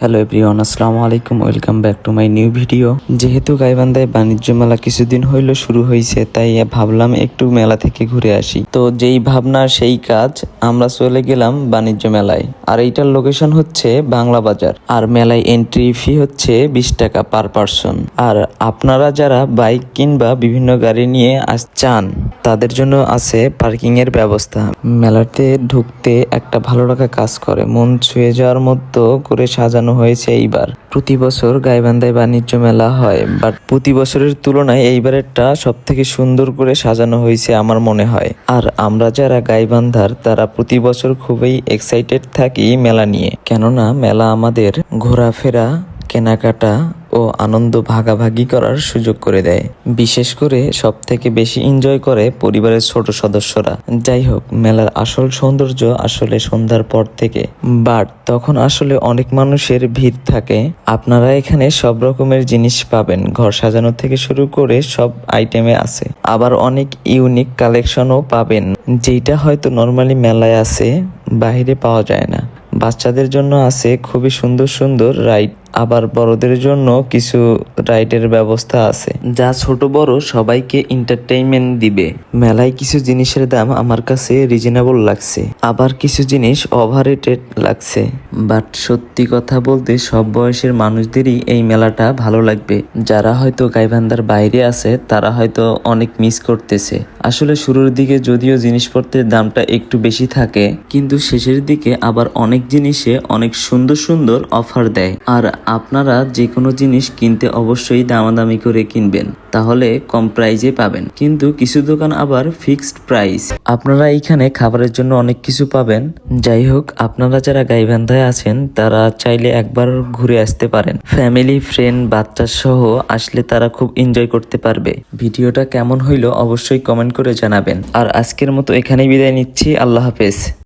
Hello everyone আসসালামু আলাইকুম welcome back to my new video যেহেতু গাইবান্ধায় বাণিজ্য মেলা কিছুদিন হইল শুরু হয়েছে তাই ভাবলাম একটু মেলা থেকে ঘুরে আসি। তো যেই ভাবনা, সেই কাজ, আমরা চলে গেলাম বাণিজ্য মেলায়। আর এইটার লোকেশন হচ্ছে বাংলা বাজার। আর মেলায় এন্ট্রি ফি হচ্ছে বিশ টাকা পার পারসন আর আপনারা যারা বাইক কিংবা বিভিন্ন গাড়ি নিয়ে আস, চান, তাদের জন্য আছে পার্কিং এর ব্যবস্থা। মেলাতে ঢুকতে একটা ভালো লাগা কাজ করে। মন ছুঁয়ে যাওয়ার মতো করে সাজানো হয়েছে এইবার। প্রতি বছর গাইবান্ধায় বাণিজ্য মেলা হয় বাট প্রতি বছরের তুলনায় এইবারেরটা সব থেকে সুন্দর করে সাজানো হয়েছে আমার মনে হয়। আর আমরা যারা গাইবান্ধার, তারা প্রতি বছর খুবই এক্সাইটেড থাকি মেলা নিয়ে। কেননা মেলা আমাদের ঘোরাফেরা, কেনাকাটা ও আনন্দ ভাগাভাগি করার সুযোগ করে দেয়। বিশেষ করে সব থেকে বেশি এনজয় করে পরিবারের ছোট সদস্যরা। যাই হোক মেলার আসল সৌন্দর্য আসলে সন্ধ্যার পর থেকে। বাট তখন আসলে অনেক মানুষের ভিড় থাকে। আপনারা এখানে সব রকমের জিনিস পাবেন। ঘর সাজানো থেকে শুরু করে সব আইটেমে আছে। আবার অনেক ইউনিক কালেকশনও পাবেন। যেটা হয়তো নর্মালি মেলায় আছে বাইরে পাওয়া যায় না। বাচ্চাদের জন্য আছে খুবই সুন্দর সুন্দর রাইড আবার বড়দের জন্য কিছু রাইডের ব্যবস্থা আছে। যা ছোট বড় সবাইকে এন্টারটেইনমেন্ট দিবে। মেলায় কিছু জিনিসের দাম আমার কাছে রিজনেবল লাগছে। আবার কিছু জিনিস ওভাররেটেড লাগছে। বাট সত্যি কথা বলতে সব বয়সের মানুষদেরই এই মেলাটা ভালো লাগবে। যারা হয়তো গাইবান্ধার বাইরে আছে, তারা হয়তো অনেক মিস করতেছে। আসলে শুরুর দিকে যদিও জিনিসপত্রের দামটা একটু বেশি থাকে, কিন্তু শেষের দিকে আবার অনেক জিনিসে অনেক সুন্দর সুন্দর অফার দেয়। আর আপনারা যে কোনো জিনিস কিনতে অবশ্যই দামাদামি করে কিনবেন, তাহলে কম প্রাইজে পাবেন। কিন্তু কিছু দোকান আবার ফিক্সড প্রাইস। আপনারা এইখানে খাবারের জন্য অনেক কিছু পাবেন। যাই হোক, আপনারা যারা গাইবান্ধায় আছেন, তারা চাইলে একবার ঘুরে আসতে পারেন। ফ্যামিলি, ফ্রেন্ড, বাচ্চা সহ আসলে তারা খুব এনজয় করতে পারবে। ভিডিওটা কেমন হইল অবশ্যই কমেন্ট করে জানাবেন। আর আজকের মতো এখানেই বিদায় নিচ্ছি। আল্লাহ হাফেজ।